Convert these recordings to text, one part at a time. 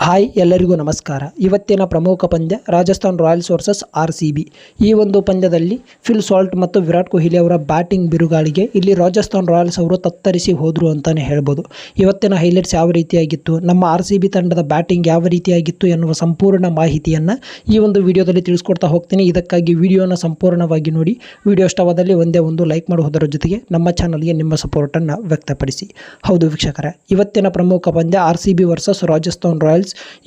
Hi, ಎಲ್ಲರಿಗೂ ನಮಸ್ಕಾರ. ಇವತ್ತಿನ ಪ್ರಮುಖ ಪಂದ್ಯ Rajasthan Royals versus R C B. ಈ ಒಂದು ಪಂದ್ಯದಲ್ಲಿ ಫಿಲ್ ಸಾಲ್ಟ್ ಮತ್ತು ವಿರಾಟ್ ಕೊಹ್ಲಿ ಅವರ ಬ್ಯಾಟಿಂಗ್ ಬಿರುಗಾಳಿಗೆ ಇಲ್ಲಿ ರಾಜಸ್ಥಾನ್ ರಾಯಲ್ಸ್ ಅವರು ತತ್ತರಿಸಿ ಹೋದರು ಅಂತಲೇ ಹೇಳ್ಬೋದು. ಇವತ್ತಿನ ಹೈಲೈಟ್ಸ್ ಯಾವ ರೀತಿಯಾಗಿತ್ತು, ನಮ್ಮ ಆರ್ ಸಿ ಬಿ ತಂಡದ ಬ್ಯಾಟಿಂಗ್ ಯಾವ ರೀತಿಯಾಗಿತ್ತು ಎನ್ನುವ ಸಂಪೂರ್ಣ ಮಾಹಿತಿಯನ್ನು ಈ ಒಂದು ವಿಡಿಯೋದಲ್ಲಿ ತಿಳಿಸ್ಕೊಡ್ತಾ ಹೋಗ್ತೀನಿ. ಇದಕ್ಕಾಗಿ ವಿಡಿಯೋನ ಸಂಪೂರ್ಣವಾಗಿ ನೋಡಿ. ವಿಡಿಯೋ ಇಷ್ಟವಾದಲ್ಲಿ ಒಂದೇ ಒಂದು ಲೈಕ್ ಮಾಡುವುದರ ಜೊತೆಗೆ ನಮ್ಮ ಚಾನಲ್ಗೆ ನಿಮ್ಮ ಸಪೋರ್ಟನ್ನು ವ್ಯಕ್ತಪಡಿಸಿ. ಹೌದು ವೀಕ್ಷಕರೇ, ಇವತ್ತಿನ ಪ್ರಮುಖ ಪಂದ್ಯ R C B versus Rajasthan Royals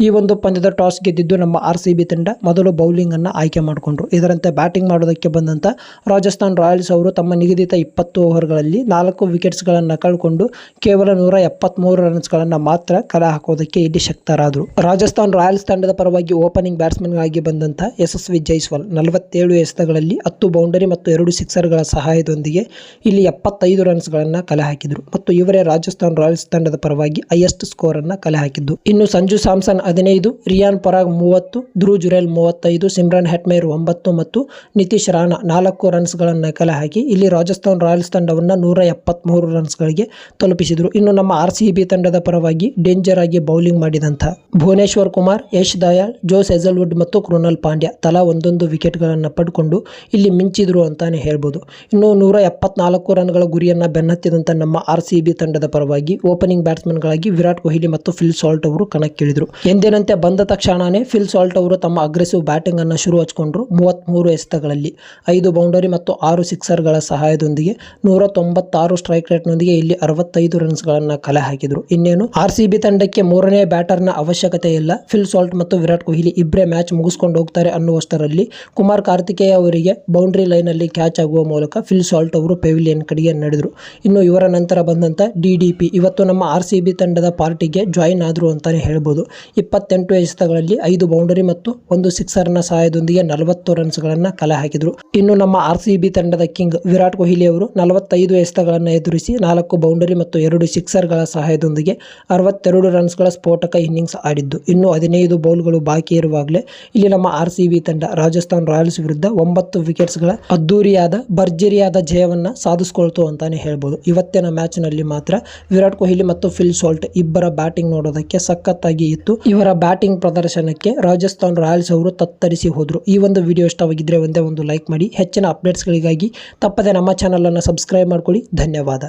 ಈ ಒಂದು ಪಂದ್ಯದ ಟಾಸ್ ಗೆದ್ದಿದ್ದು ನಮ್ಮ ಆರ್ ಸಿ ಬಿ ತಂಡ ಮೊದಲು ಬೌಲಿಂಗನ್ನು ಆಯ್ಕೆ ಮಾಡಿಕೊಂಡ್ರು. ಇದರಂತೆ ಬ್ಯಾಟಿಂಗ್ ಮಾಡೋದಕ್ಕೆ ಬಂದಂಥ ರಾಜಸ್ಥಾನ್ ರಾಯಲ್ಸ್ ಅವರು ತಮ್ಮ ನಿಗದಿತ ಇಪ್ಪತ್ತು ಓವರ್ಗಳಲ್ಲಿ ನಾಲ್ಕು ವಿಕೆಟ್ಸ್ಗಳನ್ನು ಕಳ್ಕೊಂಡು ಕೇವಲ ನೂರ ಎಪ್ಪತ್ತ್ಮೂರು ರನ್ಸ್ಗಳನ್ನು ಮಾತ್ರ ಕಲೆ ಹಾಕೋದಕ್ಕೆ ಇಲ್ಲಿ ಶಕ್ತರಾದರು. ರಾಜಸ್ಥಾನ್ ರಾಯಲ್ಸ್ ತಂಡದ ಪರವಾಗಿ ಓಪನಿಂಗ್ ಬ್ಯಾಟ್ಸ್ಮನ್ಗಳಾಗಿ ಬಂದಂಥ ಯಶಸ್ವಿ ಜೈಸ್ವಾಲ್ ನಲವತ್ತೇಳು ಎಸೆತಗಳಲ್ಲಿ ಹತ್ತು ಬೌಂಡರಿ ಮತ್ತು ಎರಡು ಸಿಕ್ಸರ್ಗಳ ಸಹಾಯದೊಂದಿಗೆ ಇಲ್ಲಿ ಎಪ್ಪತ್ತೈದು ರನ್ಸ್ಗಳನ್ನು ಕಲೆ ಹಾಕಿದರು. ಮತ್ತು ಇವರೇ ರಾಜಸ್ಥಾನ್ ರಾಯಲ್ಸ್ ತಂಡದ ಪರವಾಗಿ ಹೈಯೆಸ್ಟ್ ಸ್ಕೋರನ್ನು ಕಲೆ ಹಾಕಿದ್ದು. ಇನ್ನು ಸಂಜು ಸ್ಯಾಮ್ಸನ್ ಹದಿನೈದು, ರಿಯಾನ್ ಪರಾಗ್ ಮೂವತ್ತು ಧ್ರುವ್ ಜುರೇಲ್ ಮೂವತ್ತೈದು, ಸಿಮ್ರಾನ್ ಹೆಟ್ಮೇರ್ ಒಂಬತ್ತು ಮತ್ತು ನಿತೀಶ್ ರಾಣಾ ನಾಲ್ಕು ರನ್ಸ್ಗಳನ್ನು ಕಲೆ ಹಾಕಿ ಇಲ್ಲಿ ರಾಜಸ್ಥಾನ್ ರಾಯಲ್ಸ್ ತಂಡವನ್ನು ನೂರ ಎಪ್ಪತ್ತ್ಮೂರು ರನ್ಸ್ಗಳಿಗೆ ತಲುಪಿಸಿದರು. ಇನ್ನು ನಮ್ಮ ಆರ್ ಸಿ ಬಿ ತಂಡದ ಪರವಾಗಿ ಡೇಂಜರ್ ಆಗಿ ಬೌಲಿಂಗ್ ಮಾಡಿದಂಥ ಭುವನೇಶ್ವರ್ ಕುಮಾರ್, ಯಶ್ ದಯಾಳ್, ಜೋಸ್ ಹೆಜಲ್ವುಡ್ ಮತ್ತು ಕೃಣಾಲ್ ಪಾಂಡ್ಯ ತಲಾ ಒಂದೊಂದು ವಿಕೆಟ್ಗಳನ್ನು ಪಡ್ಕೊಂಡು ಇಲ್ಲಿ ಮಿಂಚಿದ್ರು ಅಂತಾನೆ ಹೇಳ್ಬೋದು. ಇನ್ನು ನೂರ ಎಪ್ಪತ್ನಾಲ್ಕು ರನ್ಗಳ ಗುರಿಯನ್ನು ಬೆನ್ನತ್ತಿದಂಥ ನಮ್ಮ ಆರ್ ಸಿ ಬಿ ತಂಡದ ಪರವಾಗಿ ಓಪನಿಂಗ್ ಬ್ಯಾಟ್ಸ್ಮನ್ಗಳಾಗಿ ವಿರಾಟ್ ಕೊಹ್ಲಿ ಮತ್ತು ಫಿಲ್ ಸಾಲ್ಟ್ ಅವರು ಕಣಕ್ಕಿಳಿದರು ಎಂದಿನಂತೆ ಬಂದ ತಕ್ಷಣನೇ ಫಿಲ್ ಸಾಲ್ಟ್ ಅವರು ತಮ್ಮ ಅಗ್ರೆಸಿವ್ ಬ್ಯಾಟಿಂಗ್ ಅನ್ನು ಶುರು ಹಚ್ಕೊಂಡ್ರು ಮೂವತ್ತ್ಮೂರು ಎಸೆತಗಳಲ್ಲಿ. ಐದು ಬೌಂಡರಿ ಮತ್ತು ಆರು ಸಿಕ್ಸರ್ಗಳ ಸಹಾಯದೊಂದಿಗೆ ನೂರ ತೊಂಬತ್ತಾರು ಸ್ಟ್ರೈಕ್ ರೇಟ್ನೊಂದಿಗೆ ಇಲ್ಲಿ ಅರವತ್ತೈದು ರನ್ಸ್ಗಳನ್ನು ಕಲೆ ಹಾಕಿದ್ರು. ಇನ್ನೇನು, ಆರ್ ಸಿ ತಂಡಕ್ಕೆ ಮೂರನೇ ಬ್ಯಾಟರ್ನ ಅವಶ್ಯಕತೆ ಇಲ್ಲ. ಫಿಲ್ ಸಾಲ್ಟ್ ಮತ್ತು ವಿರಾಟ್ ಕೊಹ್ಲಿ ಇಬ್ಬರೇ ಮ್ಯಾಚ್ ಮುಗಿಸ್ಕೊಂಡು ಹೋಗ್ತಾರೆ ಅನ್ನುವಷ್ಟರಲ್ಲಿ ಕುಮಾರ್ ಕಾರ್ತಿಕೇಯ ಅವರಿಗೆ ಬೌಂಡ್ರಿ ಲೈನಲ್ಲಿ ಕ್ಯಾಚ್ ಆಗುವ ಮೂಲಕ ಫಿಲ್ ಸಾಲ್ಟ್ ಅವರು ಪೆವಿಲಿಯನ್ ಕಡೆಗೆ ನಡೆದರು. ಇನ್ನು ಇವರ ನಂತರ ಬಂದಂಥ ಡಿ ಇವತ್ತು ನಮ್ಮ ಆರ್ ತಂಡದ ಪಾರ್ಟಿಗೆ ಜಾಯಿನ್ ಆದರು ಅಂತಲೇ ಹೇಳ್ಬೋದು. ಇಪ್ಪತ್ತೆಂಟು ಎಸೆತಗಳಲ್ಲಿ ಐದು ಬೌಂಡರಿ ಮತ್ತು ಒಂದು ಸಿಕ್ಸರ್ನ ಸಹಾಯದೊಂದಿಗೆ ನಲವತ್ತು ರನ್ಸ್ಗಳನ್ನು ಕಲೆ ಹಾಕಿದರು. ಇನ್ನು ನಮ್ಮ ಆರ್ ತಂಡದ ಕಿಂಗ್ ವಿರಾಟ್ ಕೊಹ್ಲಿ ಅವರು ನಲವತ್ತೈದು ಎಸೆತಗಳನ್ನು ಎದುರಿಸಿ ನಾಲ್ಕು ಬೌಂಡರಿ ಮತ್ತು ಎರಡು ಸಿಕ್ಸರ್ಗಳ ಸಹಾಯದೊಂದಿಗೆ ಅರವತ್ತೆರಡು ರನ್ಸ್ಗಳ ಸ್ಫೋಟಕ ಇನ್ನಿಂಗ್ಸ್ ಆಡಿದ್ದು. ಇನ್ನು ಹದಿನೈದು ಬೌಲ್ಗಳು ಬಾಕಿ ಇರುವಾಗಲೇ ಇಲ್ಲಿ ನಮ್ಮ ಆರ್ ತಂಡ ರಾಜಸ್ಥಾನ್ ರಾಯಲ್ಸ್ ವಿರುದ್ಧ ಒಂಬತ್ತು ವಿಕೆಟ್ಸ್ಗಳ ಅದ್ದೂರಿಯಾದ ಭರ್ಜರಿಯಾದ ಜಯವನ್ನು ಸಾಧಿಸ್ಕೊಳ್ತು ಅಂತಾನೆ ಹೇಳ್ಬೋದು. ಇವತ್ತಿನ ಮ್ಯಾಚ್ನಲ್ಲಿ ಮಾತ್ರ ವಿರಾಟ್ ಕೊಹ್ಲಿ ಮತ್ತು ಫಿಲ್ ಸಾಲ್ಟ್ ಇಬ್ಬರ ಬ್ಯಾಟಿಂಗ್ ನೋಡೋದಕ್ಕೆ ಸಖತ್ತಾಗಿ ಇತ್ತು. ಇವರ ಬ್ಯಾಟಿಂಗ್ ಪ್ರದರ್ಶನಕ್ಕೆ ರಾಜಸ್ಥಾನ್ ರಾಯಲ್ಸ್ ಅವರು ತತ್ತರಿಸಿ ಹೋದರು. ಈ ಒಂದು ವಿಡಿಯೋ ಇಷ್ಟವಾಗಿದ್ದರೆ ಒಂದೇ ಒಂದು ಲೈಕ್ ಮಾಡಿ. ಹೆಚ್ಚಿನ ಅಪ್ಡೇಟ್ಸ್ಗಳಿಗಾಗಿ ತಪ್ಪದೆ ನಮ್ಮ ಚಾನಲನ್ನು ಸಬ್ಸ್ಕ್ರೈಬ್ ಮಾಡ್ಕೊಳ್ಳಿ. ಧನ್ಯವಾದ.